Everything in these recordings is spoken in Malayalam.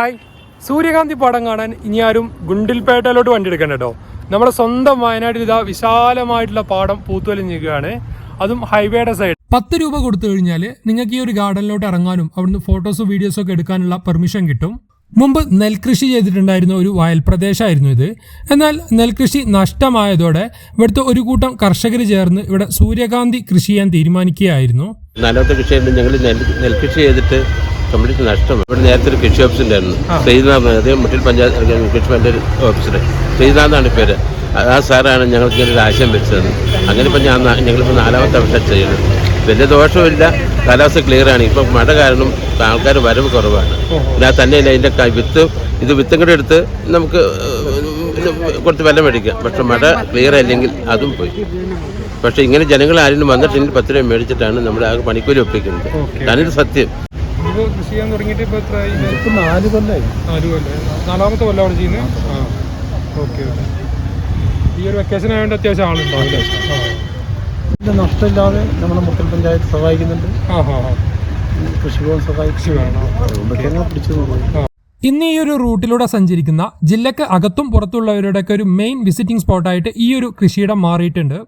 ഹായ്. സൂര്യകാന്തി പടം കാണാൻ ഇനി ആരും ഗുണ്ടിൽപേട്ടയിലോട്ട് വണ്ടി എടുക്കണ്ട കേട്ടോ. നമ്മുടെ സ്വന്തം വയനാട്ടിൽ ഇതാ വിശാലമായിട്ടുള്ള പാടം പൂത്തുവലിഞ്ഞിരിക്കുകയാണ് അതും ഹൈവേയുടെ സൈഡ് പത്ത് രൂപ കൊടുത്തു കഴിഞ്ഞാൽ നിങ്ങൾക്ക് ഈ ഒരു ഗാർഡനിലോട്ട് ഇറങ്ങാനും അവിടുന്ന് ഫോട്ടോസും വീഡിയോസും ഒക്കെ എടുക്കാനുള്ള പെർമിഷൻ കിട്ടും. മുമ്പ് നെൽകൃഷി ചെയ്തിട്ടുണ്ടായിരുന്ന ഒരു വയൽ പ്രദേശമായിരുന്നു ഇത്. എന്നാൽ നെൽകൃഷി നഷ്ടമായതോടെ ഇവിടുത്തെ ഒരു കൂട്ടം കർഷകർ ചേർന്ന് ഇവിടെ സൂര്യകാന്തി കൃഷി ചെയ്യാൻ തീരുമാനിക്കുകയായിരുന്നു. നാലാമത്തെ കൃഷി ഞങ്ങൾ നെൽ നെൽകൃഷി ചെയ്തിട്ട് കംപ്ലീറ്റ് നഷ്ടം. ഇവിടെ നേരത്തെ ഒരു കൃഷി ഓഫീസ് ഉണ്ടായിരുന്നു. ശ്രീനാഥ് അദ്ദേഹം മുട്ടിൽ പഞ്ചായത്ത് കൃഷി പഞ്ചായത്ത് ഓഫീസർ ശ്രീനാഥാണ് പേര്. ആ സാറാണ് ഞങ്ങൾക്ക് ഇങ്ങനെ ഒരു ആശയം വെച്ചത്. അങ്ങനെ ഇപ്പം ഞാൻ ഞങ്ങളിപ്പോൾ നാലാമത്തെ വർഷം ചെയ്യുന്നത് വലിയ ദോഷമില്ല കാലാവസ്ഥ ക്ലിയർ ആണ്. ഇപ്പം മഴ കാരണം ആൾക്കാർ വരവ് കുറവാണ്. പിന്നെ തന്നെയല്ല അതിന്റെ വിത്ത് ഇത് വിത്തും കൂടെ എടുത്ത് നമുക്ക് കുറച്ച് വില മേടിക്കാം. പക്ഷെ മഴ ക്ലിയർ അല്ലെങ്കിൽ അതും പോയി. പക്ഷേ ഇങ്ങനെ ജനങ്ങൾ ആരെങ്കിലും വന്നിട്ടുണ്ടെങ്കിൽ പത്ത് രൂപ മേടിച്ചിട്ടാണ് നമ്മുടെ ആ പണിക്കൂലി ഒപ്പിക്കുന്നത്. അതാണ് സത്യം. ഇപ്പോൾ കൃഷി ചെയ്യാൻ തുടങ്ങിയിട്ട് ഇപ്പോൾ എത്ര ഇപ്പം നാല് കൊല്ലായി. നാല് കൊല്ലം? നാലാമത്തെ കൊല്ലമാണ് ചെയ്യുന്നത് ആ. Okay okay. ഈ ഒരു വെക്കേഷൻ ആയതുകൊണ്ട് അത്യാവശ്യം ആളുണ്ടാവില്ലേ ഇതിന്റെ നഷ്ടമില്ലാതെ നമ്മുടെ മുക്കൽ പഞ്ചായത്ത് സഹായിക്കുന്നുണ്ട്. ആ ആ ആ. കൃഷിഭവൻ സഹായിച്ചു അതുകൊണ്ടൊക്കെ ഞങ്ങൾ പിടിച്ചു പോകും ഇന്ന് ഈ ഒരു റൂട്ടിലൂടെ സഞ്ചരിക്കുന്ന ജില്ലക്ക് അകത്തും പുറത്തുള്ളവരുടെയൊക്കെ ഒരു മെയിൻ വിസിറ്റിംഗ് സ്പോട്ടായിട്ട് ഈ ഒരു കൃഷിയിടം മാറിയിട്ടുണ്ട്.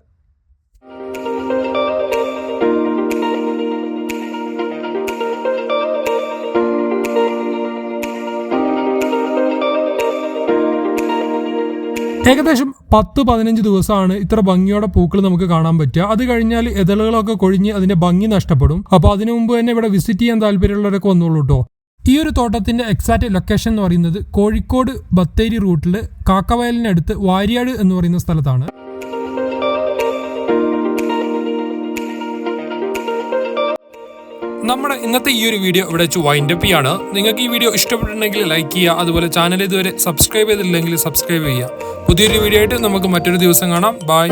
ഏകദേശം പത്ത് പതിനഞ്ച് ദിവസമാണ് ഇത്ര ഭംഗിയോടെ പൂക്കൾ നമുക്ക് കാണാൻ പറ്റുക. അത് കഴിഞ്ഞാൽ ഇതളുകളൊക്കെ കൊഴിഞ്ഞ് അതിന്റെ ഭംഗി നഷ്ടപ്പെടും. അപ്പോൾ അതിനു മുമ്പ് തന്നെ ഇവിടെ വിസിറ്റ് ചെയ്യാൻ താല്പര്യമുള്ളവരൊക്കെ വന്നോളൂ കേട്ടോ ഈ ഒരു തോട്ടത്തിന്റെ എക്സാക്ട് ലൊക്കേഷൻ എന്ന് പറയുന്നത് കോഴിക്കോട് ബത്തേരി റൂട്ടിൽ കാക്കവയലിനടുത്ത് വാര്യാട് എന്ന് പറയുന്ന സ്ഥലത്താണ്. നമ്മുടെ ഇന്നത്തെ ഈ ഒരു വീഡിയോ ഇവിടെ വെച്ച് വൈൻഡ് അപ്പ് ചെയ്യാണ്. നിങ്ങൾക്ക് ഈ വീഡിയോ ഇഷ്ടപ്പെട്ടിട്ടുണ്ടെങ്കിൽ ലൈക്ക് ചെയ്യുക. അതുപോലെ ചാനൽ ഇതുവരെ സബ്സ്ക്രൈബ് ചെയ്തിട്ടില്ലെങ്കിൽ സബ്സ്ക്രൈബ് ചെയ്യുക. പുതിയൊരു വീഡിയോ ആയിട്ട് നമുക്ക് മറ്റൊരു ദിവസം കാണാം. ബൈ